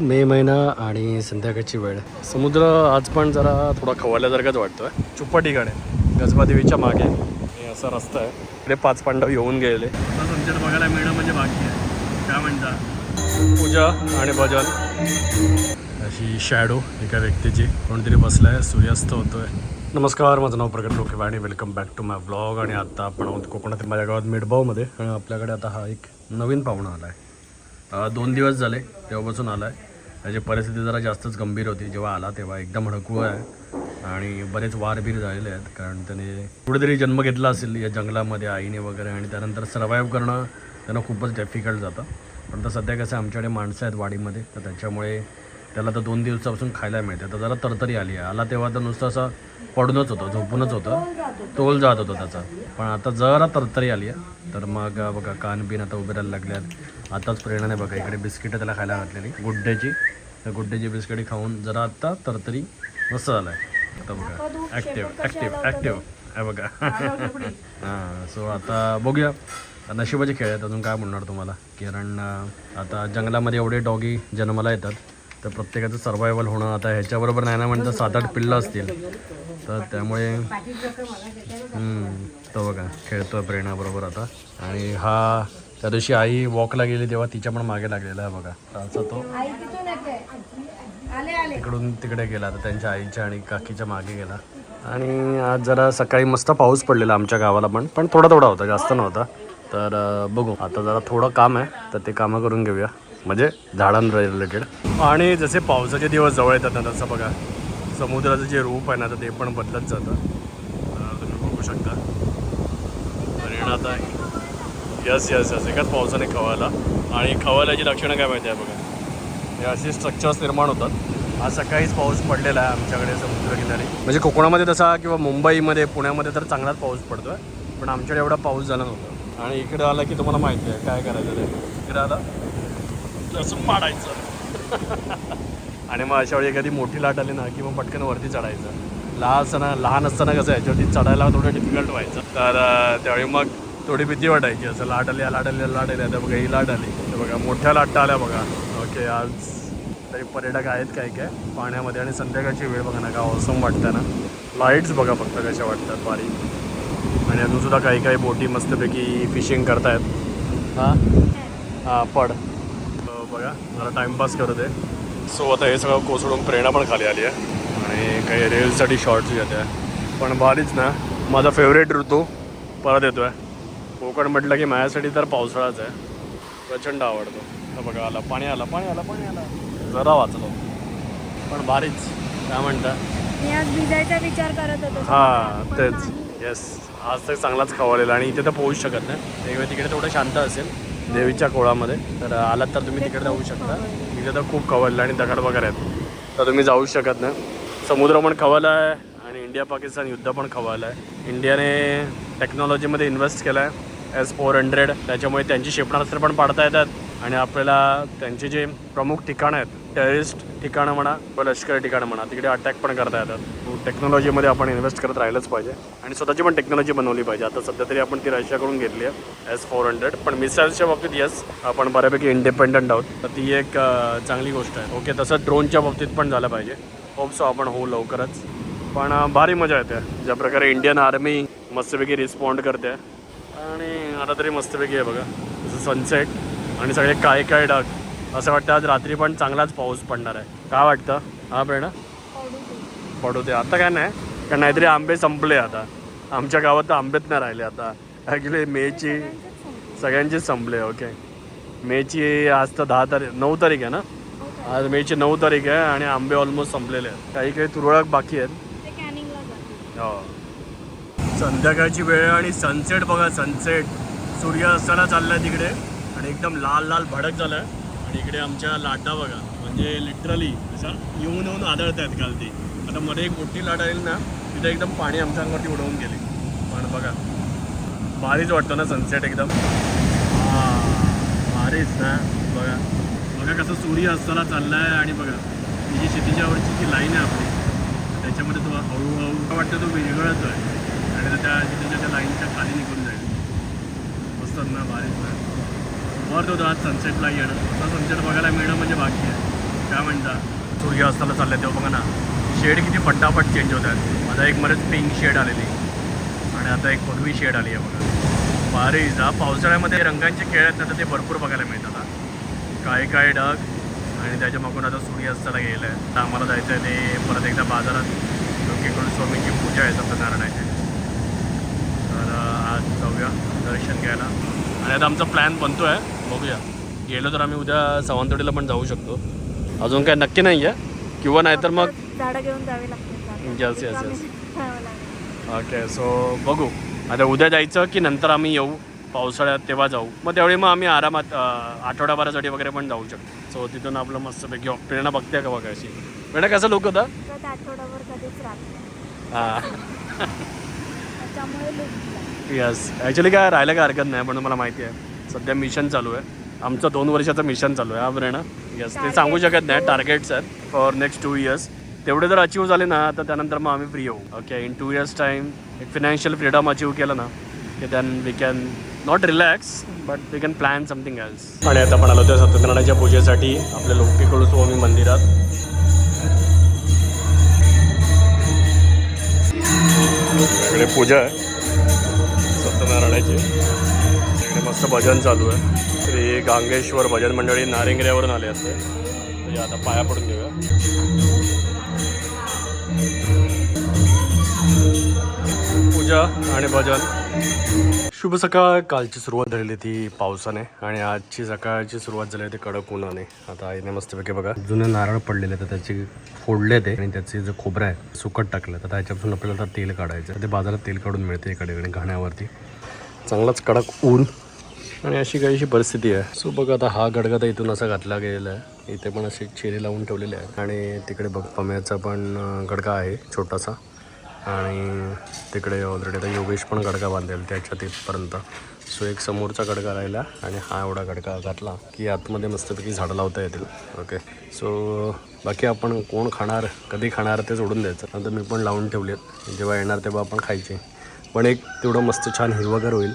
मे महिना आणि संध्याकाळची वेळ. समुद्र आज पण जरा थोडा खवळल्यासारखाच वाटतोय. चुप्पा ठिकाण. आहे गजबादेवीच्या मागे. हे असा रस्ता आहे. इकडे पाच पांडव येऊन गेले. बघायला मिळणं म्हणजे बाकी आहे. काय म्हणता? पूजा आणि भजन. अशी शॅडो एका व्यक्तीची. कोणतरी बसलाय सूर्यास्त होतोय. नमस्कार माझं नाव प्रगत लोकेवा आणि welcome back to my blog आणि आता आपण आहोत कोकणातील माझ्या गावात मिडबावमध्ये आणि आपल्याकडे आता हा एक नवीन पाहुणा आला आहे दोन दिवस झाले तेव्हापासून आला आहे त्याची परिस्थिती जरा जास्तच गंभीर होती. जेव्हा आला तेव्हा एकदम हडकू आहे. आणि बरेच वारबीर झालेले आहेत कारण त्याने कुठेतरी जन्म घेतला असेल या जंगलामध्ये आईने वगैरे आणि त्यानंतर सर्वाईव्ह करणं त्यांना खूपच डिफिकल्ट जातं. पण तर सध्या कसं आमच्याकडे माणसं आहेत वाडीमध्ये तर त्याच्यामुळे त्याला तर दोन दिवसापासून खायला मिळते. तर जरा तरतरी आली आहे. आला तेव्हा तर नुसतं असं पडूनच होतं झोपूनच होतं. तोल जात होता त्याचा. पण आता जरा तरतरी आली आहे. तर मग बघा कान बिन आता उभे राहायला लागल्यात आताच प्रेरणा नाही बघा इकडे बिस्किटं त्याला खायला घातलेली. गुड्ड्याची तर गुड्ड्याची बिस्किटी खाऊन जरा आत्ता तरतरी मस्त झाला आहे आता बघा ॲक्टिव्ह ॲक्टिव्ह ॲक्टिव्ह आहे बघा. हां सो आता बघूया. नशिबाचे खेळ आहेत. अजून काय म्हणणार तुम्हाला? कारण आता जंगलामध्ये एवढे डॉगी जन्माला येतात. तर प्रत्येकाचं सर्वायवल होणं आता ह्याच्याबरोबर नाही ना म्हणतं सात आठ पिल्लं असतील. तर त्यामुळे तो बघा खेळतो प्रेरणाबरोबर आता. आणि हा त्या दिवशी आई वॉकला गेली तेव्हा तिच्या पण मागे लागलेला आहे बघा. असा तो इकडून तिकडे गेला तर त्यांच्या आईच्या आणि काकीच्या मागे गेला. आणि आज जरा सकाळी मस्त पाऊस पडलेला आमच्या गावाला पण पण थोडा थोडा होता जास्त नव्हता. तर बघू. आता जरा थोडं काम आहे तर ते कामं करून घेऊया. म्हणजे झाडांना रिलेटेड आणि जसे पावसाचे दिवस जवळ येतात ना तसं बघा. समुद्राचं जे रूप आहे ना तर ते पण बदलत जातं. तुम्ही बघू शकता. आणि आता यस यस यस एकाच पावसाने खवायला आणि खवायलाची लक्षणं काय माहिती आहे बघा? हे असे स्ट्रक्चर्स निर्माण होतात. आज सकाळीच पाऊस पडलेला आहे आमच्याकडे समुद्रकिनारी म्हणजे कोकणामध्ये तसा किंवा मुंबईमध्ये पुण्यामध्ये तर चांगलाच पाऊस पडतो आहे पण आमच्याकडे एवढा पाऊस झाला नव्हता. आणि इकडे आला की तुम्हाला माहिती आहे काय करायचं ते? इकडे आला. असं पाडायचं. आणि मग अशा वेळी एखादी मोठी लाट आली ना की मग पटकन वरती चढायचं. लहान असताना लहान असताना कसं याच्यावरती चढायला थोडं डिफिकल्ट व्हायचं. तर त्यावेळी मग थोडी भीती वाटायची. असं लाट आली लाट आली लाट आली. आता बघा ही लाट आली. तर बघा मोठ्या लाटा आल्या बघा. ओके आज तरी पर्यटक आहेत काय काय पाण्यामध्ये आणि संध्याकाळची वेळ बघा ना का ऑसम वाटतं ना. लाईट्स बघा फक्त कशा वाटतात बारीक आणि अजूनसुद्धा काही काही बोटी मस्तपैकी फिशिंग करतायत. हां? हां पड. बघा. जरा टाइमपास करत आहे सो आता हे सगळं कोसळून प्रेरणा पण खाली आली आहे. आणि काही रेल्ससाठी शॉर्ट्स घेत आहे पण भारीच ना. माझा फेवरेट ऋतू परत येतो आहे कोकण म्हटलं की माझ्यासाठी तर पावसाळाच आहे. प्रचंड आवडतो. तर बघा आला. पाणी आला पाणी आला पाणी आला. जरा वाचलो. पण भारीच. काय म्हणता? मी आज भिजायचा विचार करत होतो. हां तेच. नाही. येस आज तर चांगलाच खवळलेला आणि इथे तर पोहोचू शकत नाही. एक तिकडे थोडं शांत असेल. देवीच्या कोळामध्ये. तर आलात तर तुम्ही तिकडे जाऊ शकता. तिकडे तर खूप खवललं आणि दगड वगैरे आहेत. तर तुम्ही जाऊ शकत नाही. समुद्र पण खवळला आहे आणि इंडिया पाकिस्तान युद्ध पण खवलं आहे. इंडियाने टेक्नॉलॉजीमध्ये इन्व्हेस्ट केलं आहे. एस फोर हंड्रेड त्याच्यामुळे त्यांची क्षेपणास्त्र पण पाडता येतात. आणि आपल्याला त्यांचे जे प्रमुख ठिकाणं आहेत टेररिस्ट ठिकाणं म्हणा किंवा लष्करी ठिकाणं म्हणा तिकडे अटॅक पण करता येतात. टेक्नॉलॉजीमध्ये आपण इन्व्हेस्ट करत राहिलंच पाहिजे. आणि स्वतःची पण टेक्नॉलॉजी बनवली पाहिजे. आता सध्या तरी आपण ती रशियाकडून घेतली आहे एस फोर हंड्रेड पण मिसाईल्सच्या बाबतीत येस आपण बऱ्यापैकी इंडिपेंडंट आहोत. तर ती एक चांगली गोष्ट आहे. ओके तसं ड्रोनच्या बाबतीत पण झालं पाहिजे. होपसो आपण होऊ लवकरच. पण भारी मजा येते. ज्या प्रकारे इंडियन आर्मी मस्तपैकी रिस्पॉन्ड करते. आणि आता तरी मस्तपैकी आहे बघा. जसं सनसेट आणि सगळे काय काय डाग असं वाटतं आज रात्री पण चांगलाच पाऊस पडणार आहे. काय वाटतं? हा प्रेरणा पडू दे. आता काय नाही कारण नाहीतरी आंबे संपले आता. आमच्या गावात तर आंबेच नाही राहिले आता. ॲक्च्युली मेची सगळ्यांचेच संपले ओके. मेची आज तर दहा तारीख नऊ तारीख आहे ना? आज मेची नऊ तारीख आहे आणि आंबे ऑलमोस्ट संपलेले आहेत. काही काही तुरळक बाकी आहेत. हो. संध्याकाळची वेळ आणि सनसेट बघा सनसेट सूर्य असताना चाललाय तिकडे. आणि एकदम लाल लाल भडक झालाय. आणि इकडे आमच्या लाटा बघा. म्हणजे लिटरली अशा येऊन येऊन आदळत आहेत काल ती आता मध्ये एक मोठी लाट आली ना तिथे एकदम पाणी आमच्या अंगावरती उडवून गेली. पण बघा भारीच वाटतं ना सनसेट एकदम. हां भारीच ना. बघा बघा कसं सूर्य असताना चाललाय आणि बघा ही जी क्षितिजावरची जी लाईन आहे आपली त्याच्यामध्ये तो हळूहळू वाटतं तो विरघळत आहे आणि त्या तिथे त्या लाईनच्या खाली निघून जाईल. मस्त ना भारीच ना. बरं होतं आज सनसेटला येणं. असा सनसेट बघायला मिळणं म्हणजे बाकी आहे. काय सूर्य असताना चालले तेव्हा बघा ना शेड किती पट्टापट चेंज होत आहेत. आता एक मध्येच पिंक शेड आलेली. आणि आता एक पगवी शेड आली आहे बघा. भारी. जा पावसाळ्यामध्ये रंगांचे खेळ आहेत ना तर ते भरपूर बघायला मिळतात काय काय ढग. आणि त्याच्या मागून आता सूर्यास्ताला गेलं आहे. तर आम्हाला जायचं आहे ते परत एकदा बाजारात. लोकेकडून स्वामींची पूजा आहे सत्यनारायणाची तर आज जाऊया दर्शन घ्यायला. आणि आता आमचा प्लॅन बनतो आहे बघूया. गेलो तर आम्ही उद्या सावंतवाडीला पण जाऊ शकतो. अजून काय नक्की नाही आहे किंवा नाहीतर मग झाडं घेऊन जावे yes. ठेवावं लागेल. ओके सो बघू. आता उद्या जायचं की नंतर आम्ही येऊ? पावसाळ्यात तेव्हा जाऊ. मग त्यावेळी मग आम्ही आरामात अं, आठवड्याभरासाठी वगैरे पण जाऊ शकतो. सो तिथून आपलं मस्तपैकी ऑ- प्रेरणा बघते का बघा अशी. प्रेरणा कसं लोक होता? हां. यस ॲक्च्युली काय राहायला काय हरकत नाही पण मला माहिती आहे. सध्या मिशन चालू आहे. आमचं दोन वर्षाचं मिशन चालू आहे. हा प्रेरणा यस ते सांगू शकत नाही. टार्गेट्स आहेत फॉर नेक्स्ट टू इयर्स तेवढे जर अचीव झाले ना तर त्यानंतर मग आम्ही फ्री होऊ. Okay in two years time एक फिनान्शियल फ्रीडम अचीव केलं ना की than we can not relax but we can plan something else आणि आता म्हणालो त्या सत्यनारायणाच्या पूजेसाठी आपल्या लोकेकडून स्वामी मंदिरात. पूजा आहे. सत्यनारायणाची. इकडे मस्त भजन चालू आहे. श्री गांगेश्वर भजन मंडळी नारिंगऱ्यावरून आले असते. म्हणजे आता पाया पडून घेऊया. पूजा आणि भजन. शुभ सकाळ. कालची सुरुवात झालेली ती पावसाने आणि आजची सकाळची सुरुवात झाली आहे ती कडक उन्हाने. आता आईने मस्तपैकी बघा जुने नारळ पडलेले तर त्याची फोडले ते आणि त्याचे जे खोबरं आहे सुकट टाकलं. तर त्याच्यापासून आपल्याला तेल काढायचं ते बाजारात तेल काढून मिळते इकडे इकडे घाण्यावरती. चांगलाच कडक ऊन. आणि अशी काहीशी परिस्थिती आहे. सो बघ आता हा गडगा तर इथून असा घातला गेलेला आहे. इथे पण असे चेरे लावून ठेवलेले आहे आणि तिकडे बघ पम्याचा पण गडगा आहे छोटासा. आणि तिकडे ऑलरेडी आता योगेश पण गडगा बांधेल त्याच्या तिथपर्यंत सो एक समोरचा गडगा राहिला आणि हा एवढा गडगा घातला की आतमध्ये मस्तपैकी झाडं लावता येतील. ओके सो बाकी आपण कोण खाणार कधी खाणार ते सोडून द्यायचं. नंतर मी पण लावून ठेवले जेव्हा येणार तेव्हा आपण खायचे. पण एक तेवढं मस्त छान हिरवगार होईल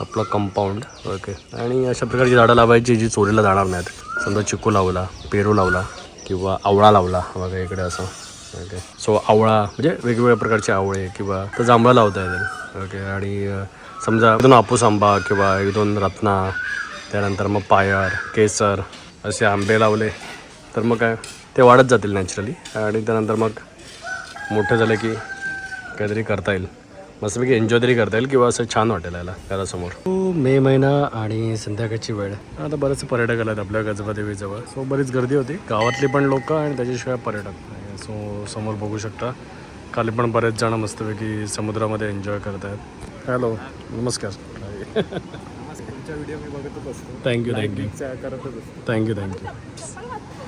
आपलं कंपाऊंड ओके आणि अशा प्रकारची झाडं लावायची जी चोरीला जाणार नाहीत. समजा चिकू लावला पेरू लावला किंवा आवळा लावला बघा इकडे असं. ओके सो आवळा म्हणजे वेगवेगळ्या प्रकारचे आवळे किंवा तर जांभळं लावता येतील. ओके आणि समजा दोन आपूस आंबा किंवा एक दोन रत्ना त्यानंतर मग पायर केसर असे आंबे लावले तर मग काय? ते वाढत जातील नॅचरली आणि त्यानंतर मग मोठे झाले की काहीतरी करता येईल. मस्तपैकी एन्जॉय तरी करता येईल किंवा असं छान वाटेल याला घरासमोर. हो, मे महिना आणि संध्याकाळची वेळ. आता बरेचसे पर्यटक आले आहेत आपल्या गजबादेवीजवळ सो बरीच गर्दी होती. गावातली पण लोक आणि त्याच्याशिवाय पर्यटक सो समोर बघू शकता. खाली पण बरेच जण मस्तपैकी समुद्रामध्ये एन्जॉय करत आहेत. हॅलो नमस्कार. थँक्यू थँक्यू थँक्यू थँक्यू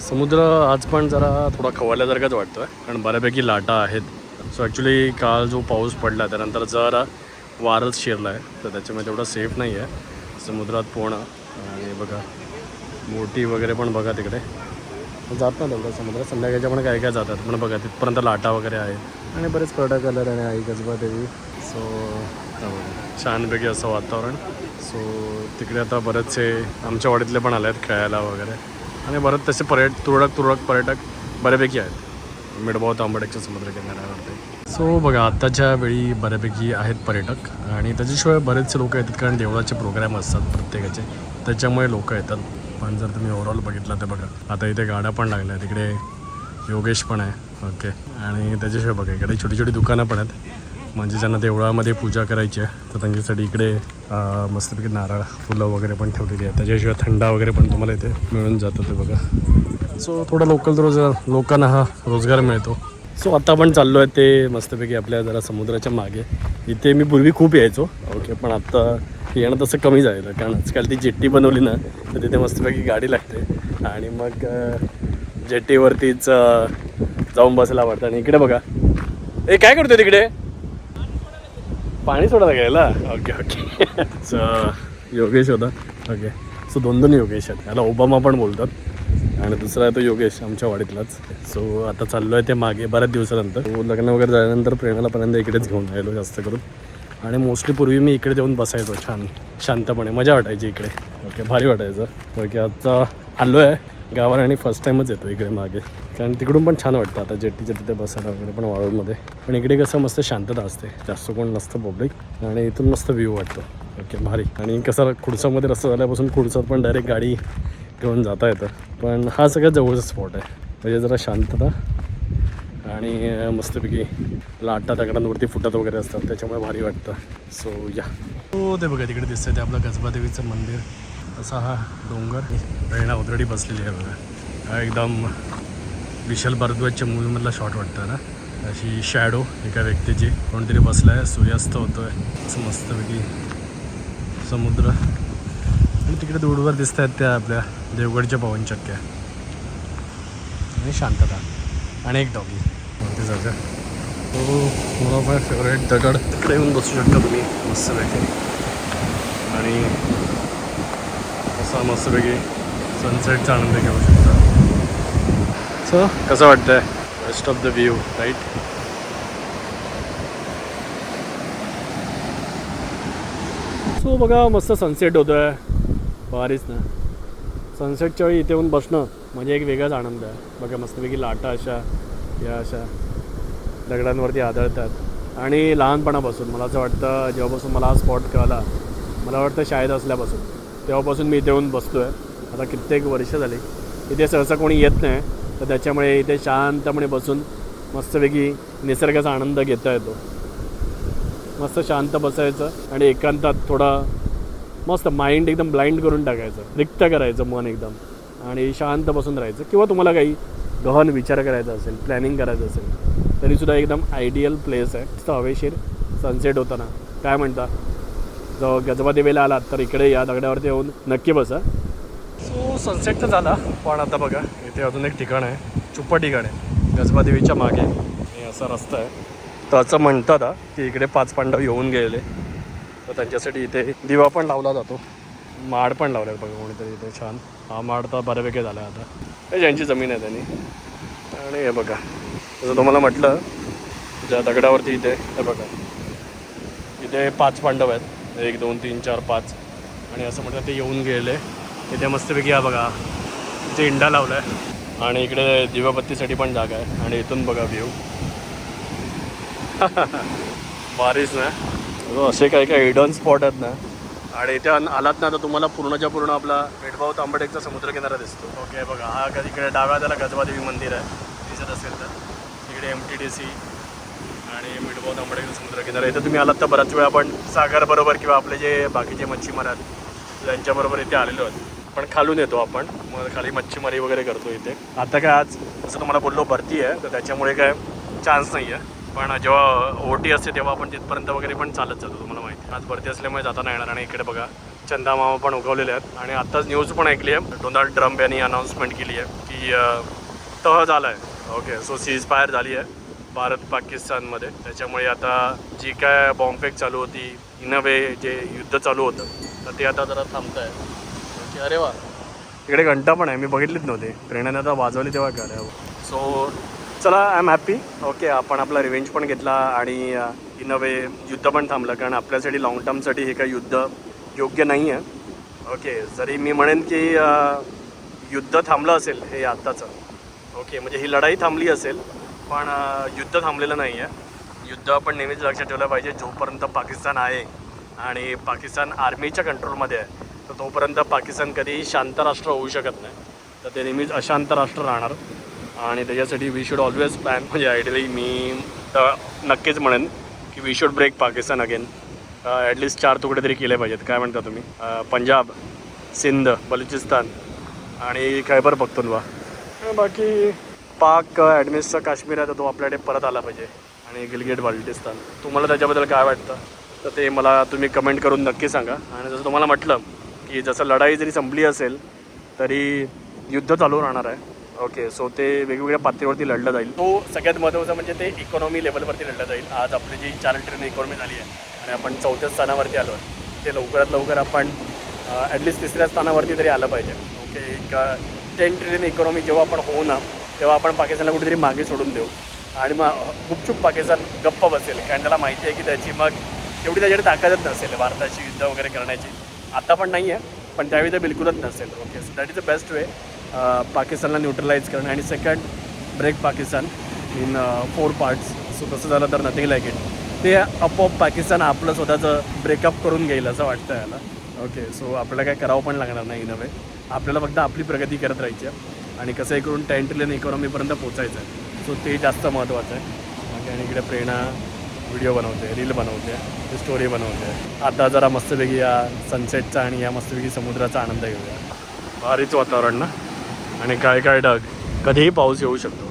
समुद्र आज पण जरा थोडा खवळल्यासारखाच वाटतो आहे कारण बऱ्यापैकी लाटा आहेत. सो ॲक्च्युली काल जो पाऊस पडला त्यानंतर जरा वारच शिरला आहे तर त्याच्यामुळे तेवढं सेफ नाही आहे समुद्रात पोहणं आणि बघा बोटी वगैरे पण बघा तिकडे. जात नाही तेवढं समुद्रात. संध्याकाळच्या पण काय काय जातात. पण बघा तिथपर्यंत लाटा वगैरे आहेत. आणि बरेच पर्यटक आले आणि आई गजबा देवी. सो छानपैकी असं वातावरण. सो तिकडे आता बरेचसे आमच्या वाडीतले पण आले आहेत खेळायला वगैरे. आणि बरेच तसे पर्यट तुरळक तुरळक पर्यटक बऱ्यापैकी आहेत. मिडबाव तांबडेच्या समुद्रकिनाऱ्यावरती. सो बघा आत्ताच्या वेळी बऱ्यापैकी आहेत पर्यटक आणि त्याच्याशिवाय बरेचसे लोक येतात कारण देवळाचे प्रोग्राम असतात प्रत्येकाचे. त्याच्यामुळे लोक येतात. पण जर तुम्ही ओव्हरऑल बघितलं तर बघा आता इथे गाड्या पण लागल्या आहेत. तिकडे योगेश पण आहे. ओके आणि त्याच्याशिवाय बघा इकडे छोटी छोटी दुकानं पण आहेत. म्हणजे ज्यांना देवळामध्ये पूजा करायची आहे तर त्यांच्यासाठी इकडे मस्तपैकी नारळ फुलं वगैरे पण ठेवलेली आहे त्याच्याशिवाय थंडा वगैरे पण तुम्हाला इथे मिळून जातं ते बघा. सो थोडा लोकल रोजगार लोकांना हा रोजगार मिळतो. सो आता आपण चाललो आहे ते मस्तपैकी आपल्या जरा समुद्राच्या मागे. इथे मी पूर्वी खूप यायचो. ओके पण आत्ता येणं तसं कमी झालेलं. कारण आजकाल ती जेट्टी बनवली ना तर तिथे मस्तपैकी गाडी लागते. आणि मग जेट्टीवरतीच जाऊन बसायला आवडतं. आणि इकडे बघा. ए काय करतो तिकडे? पाणी सोडायला घ्यायला ओके ओके सो योगेश होता. ओके सो दोन दोन योगेश आहेत. याला ओबामा पण बोलतात. आणि दुसरा आहे तो योगेश आमच्या वाडीतलाच. सो आता चाललो आहे ते मागे बऱ्याच दिवसानंतर. लग्न वगैरे झाल्यानंतर प्रेमाला पर्यंत इकडेच घेऊन राहिलो जास्त करून. आणि मोस्टली पूर्वी मी इकडे जाऊन बसायचो छान शांतपणे. मजा वाटायची इकडे. ओके भारी वाटायचं. ओके आता आलो आहे गावाला आणि फर्स्ट टाईमच येतो इकडे मागे. कारण तिकडून पण छान वाटतं आता जेट्टीच्या तिथे बसायला वगैरे पण वाळूमध्ये. पण इकडे कसं मस्त शांतता असते. जास्त कोण नसतं पब्लिक आणि इथून मस्त व्ह्यू वाटतो. ओके भारी. आणि कसं खुडसामध्ये रस्ता झाल्यापासून खुडसात पण डायरेक्ट गाडी घेऊन जाता येतं. पण हा सगळ्यात जवळचा स्पॉट आहे. म्हणजे जरा शांतता आणि मस्तपैकी लाटा दगडांवरती फुटत वगैरे असतात. त्याच्यामुळे भारी वाटतं. सो या हो ते बघा तिकडे दिसतंय ते आपलं कसबा देवीचं मंदिर. असा हा डोंगर. प्रेरणा ऑलरेडी बसलेली आहे बघा. हा एकदम विशाल भारद्वाजच्या मूवीमधला शॉट वाटतं ना? अशी शॅडो एका व्यक्तीची. कोणतरी बसला आहे सूर्यास्त होतो आहे असं मस्तपैकी समुद्र. तिकडे दूरवर दिसत आहेत त्या आपल्या देवगडच्या पवनचक्क्या आणि शांतता. आणि एक डॉगी ते जागा तो मला माझा फेवरेट दगड. तिकडे येऊन बसू शकता तुम्ही. मस्तपैकी आणि असा मस्तपैकी सनसेटचा आनंद घेऊ शकता. सो कसं वाटतंय? Best of the view right so बघा मस्त सनसेट होतो आहे भारीच ना. सनसेटच्या वेळी इथे येऊन बसणं म्हणजे एक वेगळाच आनंद आहे. बघा मस्तपैकी लाटा अशा या अशा दगडांवरती आदळतात. आणि लहानपणापासून मला असं वाटतं जेव्हापासून मला हा स्पॉट कळला मला वाटतं शाळेत असल्यापासून तेव्हापासून मी इथे येऊन बसतो आहे आता कित्येक वर्ष झाली. इथे सहसा कोणी येत नाही तर त्याच्यामुळे इथे शांतपणे बसून मस्तपैकी निसर्गाचा आनंद घेता येतो. मस्त शांत बसायचं आणि एकांतात थोडा मस्त माइंड एकदम ब्लाइंड करून टाकायचं. रिक्त करायचं मन एकदम. आणि शांत बसून राहायचं. किंवा तुम्हाला काही गहन विचार करायचा असेल प्लॅनिंग करायचं असेल तरीसुद्धा एकदम आयडियल प्लेस आहे. मस्त हवेशीर सनसेट होताना. काय म्हणता? जो गजबादेवीला आलात तर इकडे या दगडावरती येऊन नक्की बसा. सो सनसेट तर झाला पण आता बघा इथे अजून एक ठिकाण आहे. चुप्पा ठिकाण आहे. गजबादेवीच्या मागे. आणि असा रस्ता आहे. तर असं म्हणतात की इकडे पाच पांडव येऊन गेले तर त्यांच्यासाठी इथे दिवा पण लावला जातो. माड पण लावला बघा कोणीतरी इथे छान. हा माड तर बऱ्यापैकी झाला आहे आता. हे ज्यांची जमीन आहे त्यांनी. आणि हे बघा. जसं तुम्हाला म्हटलं ज्या दगडावरती इथे हे बघा. इथे पाच पांडव आहेत. एक दोन तीन चार पाच. आणि असं म्हटलं ते येऊन गेले. इथे मस्तपैकी हा बघा इथे इंडा लावला आहे आणि इकडे दिवाबत्तीसाठी पण जागा आहे. आणि इथून बघा व्ह्यू बारीच ना? हो, असे काही काही हिडन स्पॉट आहेत ना. आणि इथे आलात ना तर तुम्हाला पूर्णच्या पूर्ण आपला मेडभाव तांबडेकचा समुद्रकिनारा दिसतो. ओके बघा हा कधी इकडे डाव्या त्याला गजबादेवी मंदिर आहे. दिसत असेल तर. इकडे एम टी डी सी आणि मिडभाव तांबडेचा समुद्रकिनारा. इथे तुम्ही आलात तर बराच वेळा आपण सागरबरोबर किंवा आपले जे बाकीचे मच्छीमार आहेत त्यांच्याबरोबर इथे आलेलो आहोत पण खालून येतो आपण. मग खाली मच्छीमारी वगैरे करतो इथे. आता काय आज जसं तुम्हाला बोललो भरती आहे तर त्याच्यामुळे काय चान्स नाही आहे पण जेव्हा ओटी असते तेव्हा आपण तिथपर्यंत वगैरे पण चालत जातो तुम्हाला माहिती आहे. आज भरती असल्यामुळे जाता नाही येणार आणि इकडे बघा चंदा मामा पण उगवलेले आहेत. आणि आत्ताच न्यूज पण ऐकली आहे. डोनाल्ड ट्रम्प यांनी अनाऊन्समेंट केली आहे की तह झाला आहे ओके सो सीज फायर झाली आहे भारत पाकिस्तानमध्ये. त्याच्यामुळे आता जी काय बॉम्बफेक चालू होती इन अ वे जे युद्ध चालू होतं तर ते आता जरा थांबत आहे अरे वा. इकडे घंटा पण आहे मी बघितलीच नव्हते. प्रेरणाने आता वाजवली तेव्हा काय सो चला आय एम हॅप्पी ओके आपण आपला रिव्हेंज पण घेतला आणि इन अ वे युद्ध पण थांबलं कारण आपल्यासाठी लाँग टर्मसाठी हे काही युद्ध योग्य नाही आहे ओके जरी मी म्हणेन की uh, युद्ध थांबलं असेल हे आत्ताचं. ओके म्हणजे ही लढाई थांबली असेल पण uh, युद्ध थांबलेलं नाही आहे युद्ध आपण नेहमीच लक्षात ठेवलं पाहिजे जोपर्यंत पाकिस्तान आहे आणि पाकिस्तान आर्मीच्या कंट्रोलमध्ये आहे तर तोपर्यंत पाकिस्तान कधीही शांत राष्ट्र होऊ शकत नाही. तर ते नेहमीच अशांत राष्ट्र राहणार. आणि त्याच्यासाठी वी शूड ऑलवेज प्लॅन म्हणजे आयडियली मी नक्कीच म्हणेन की we should break Pakistan again at least चार तुकडे तरी केले पाहिजेत. काय म्हणता तुम्ही? पंजाब सिंध बलुचिस्तान आणि खैबर पख्तुनवा बाकी पाक ॲडमिस्टचा काश्मीर आहे तर तो आपल्याकडे परत आला पाहिजे. आणि गिलगिट बाल्टिस्तान तुम्हाला त्याच्याबद्दल काय वाटतं? तर ते मला तुम्ही कमेंट करून नक्की सांगा. आणि जसं तुम्हाला म्हटलं की जसं लढाई जरी संपली असेल तरी युद्ध चालू राहणार आहे. ओके सो ते वेगवेगळ्या पातळीवरती लढलं जाईल. तो सगळ्यात महत्त्वाचा म्हणजे ते इकॉनॉमी लेवलवरती लढलं जाईल. आज आपली जी चार ट्रेन इकॉनॉमी झाली आहे आणि आपण चौथ्या स्थानावरती आलो आहे ते लवकरात लवकर आपण ॲटलिस्ट तिसऱ्या स्थानावरती तरी आलं पाहिजे. ओके एक टेन ट्रिलियन इकॉनॉमी जेव्हा आपण होऊ ना तेव्हा आपण पाकिस्तानला कुठेतरी मागे सोडून देऊ. आणि मग गुपचूप पाकिस्तान गप्प बसेल. कारण त्याला माहिती आहे की त्याची मग तेवढी त्याच्याकडे ताकदच नसेल भारताची युद्ध वगैरे करण्याची. आता पण नाही आहे पण त्यावेळी तर बिलकुलच नसेल. Okay so that is the best way पाकिस्तानला न्यूट्रलाइज करणं आणि second break Pakistan in four parts so तसं झालं तर नथिंग लाईक इट ते आपोआप पाकिस्तान आपलं स्वतःचं ब्रेकअप करून घेईल असं वाटतं याला. ओके सो आपल्याला काय करावं पण लागणार नाही इन वे आपल्याला फक्त आपली प्रगती करत राहायची आहे. आणि कसंही करून टेन ट्रिलियन इकॉनॉमीपर्यंत पोचायचं आहे. सो ते जास्त महत्त्वाचं आहे. बाकी आणि इकडे प्रेरणा व्हिडिओ बनवते रील बनवते स्टोरी बनवते. आता जरा मस्तपैकी या सनसेटचा आणि या मस्तपैकी समुद्राचा आनंद घेऊया. भारीच वातावरण ना? आणि काय काय डाग कधीही पाऊस येऊ शकतो.